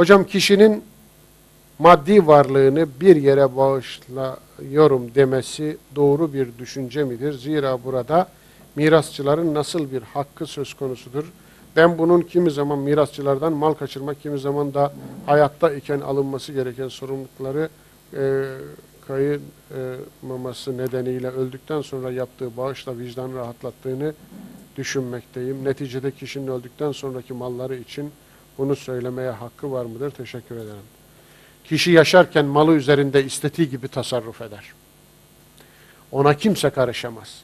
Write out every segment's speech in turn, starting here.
Hocam kişinin maddi varlığını bir yere bağışlıyorum demesi doğru bir düşünce midir? Zira burada mirasçıların nasıl bir hakkı söz konusudur? Ben bunun kimi zaman mirasçılardan mal kaçırmak, kimi zaman da hayatta iken alınması gereken sorumlulukları e, kayırmaması nedeniyle öldükten sonra yaptığı bağışla vicdan rahatlattığını düşünmekteyim. Neticede kişinin öldükten sonraki malları için bunu söylemeye hakkı var mıdır? Teşekkür ederim. Kişi yaşarken malı üzerinde istediği gibi tasarruf eder. Ona kimse karışamaz.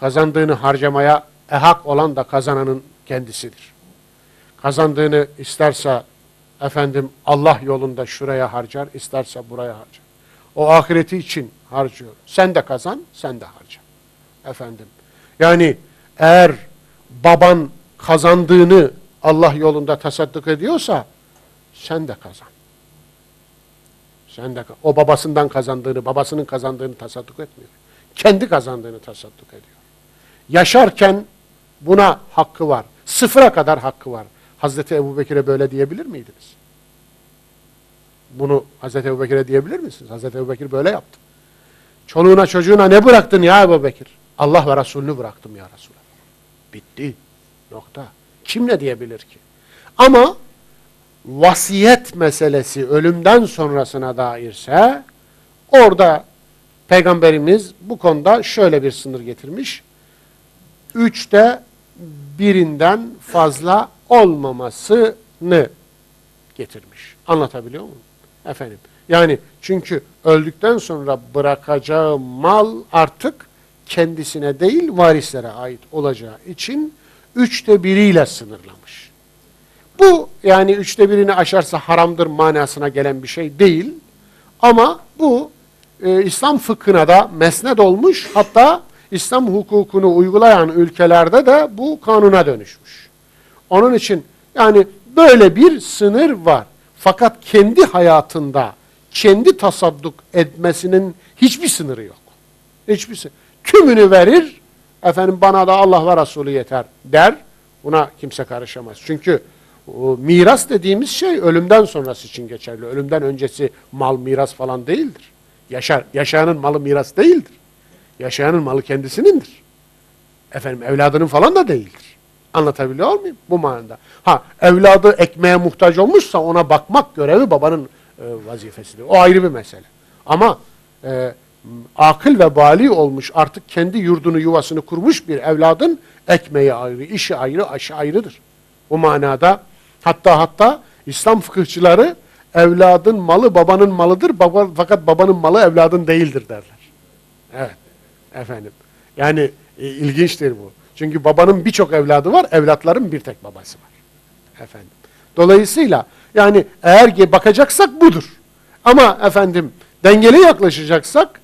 Kazandığını harcamaya ehak olan da kazananın kendisidir. Kazandığını isterse efendim Allah yolunda şuraya harcar, isterse buraya harcar. O ahireti için harcıyor. Sen de kazan, sen de harca. Efendim. Yani eğer baban kazandığını Allah yolunda tasadduk ediyorsa sen de kazan. Sen de o babasından kazandığını, babasının kazandığını tasadduk etmiyor. Kendi kazandığını tasadduk ediyor. Yaşarken buna hakkı var. Sıfıra kadar hakkı var. Hazreti Ebu Bekir'e böyle diyebilir miydiniz? Bunu Hazreti Ebu Bekir'e diyebilir misiniz? Hazreti Ebu Bekir böyle yaptı. Çoluğuna çocuğuna ne bıraktın ya Ebu Bekir? Allah ve Resulünü bıraktım ya Resulallah. Bitti. Nokta. Kim ne diyebilir ki? Ama vasiyet meselesi ölümden sonrasına dairse orada Peygamberimiz bu konuda şöyle bir sınır getirmiş. Üçte birinden fazla olmamasını getirmiş. Anlatabiliyor muyum? Efendim. Yani çünkü öldükten sonra bırakacağı mal artık kendisine değil varislere ait olacağı için üçte biriyle sınırlamış. Bu yani üçte birini aşarsa haramdır manasına gelen bir şey değil. Ama bu e, İslam fıkhına da mesnet olmuş. Hatta İslam hukukunu uygulayan ülkelerde de bu kanuna dönüşmüş. Onun için yani böyle bir sınır var. Fakat kendi hayatında kendi tasadduk etmesinin hiçbir sınırı yok. Hiçbir sınırı. Tümünü verir, efendim bana da Allah ve Resulü yeter der. Buna kimse karışamaz. Çünkü o, miras dediğimiz şey ölümden sonrası için geçerli. Ölümden öncesi mal miras falan değildir. Yaşar, yaşayanın malı miras değildir. Yaşayanın malı kendisinindir. Efendim evladının falan da değildir. Anlatabiliyor muyum? Bu manada. Ha evladı ekmeğe muhtaç olmuşsa ona bakmak görevi babanın e, vazifesidir. O ayrı bir mesele. Ama e, akıl ve bali olmuş artık kendi yurdunu yuvasını kurmuş bir evladın ekmeği ayrı, işi ayrı, aşı ayrıdır. Bu manada hatta hatta İslam fıkıhçıları evladın malı babanın malıdır baba, fakat babanın malı evladın değildir derler. Evet efendim. Yani e, ilginçtir bu. Çünkü babanın birçok evladı var, evlatların bir tek babası var. Efendim. Dolayısıyla yani eğer bakacaksak budur. Ama efendim dengeli yaklaşacaksak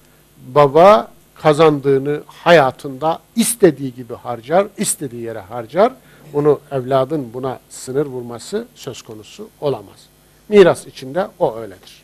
baba kazandığını hayatında istediği gibi harcar, istediği yere harcar. Bunu evladın buna sınır vurması söz konusu olamaz. Miras içinde o öyledir.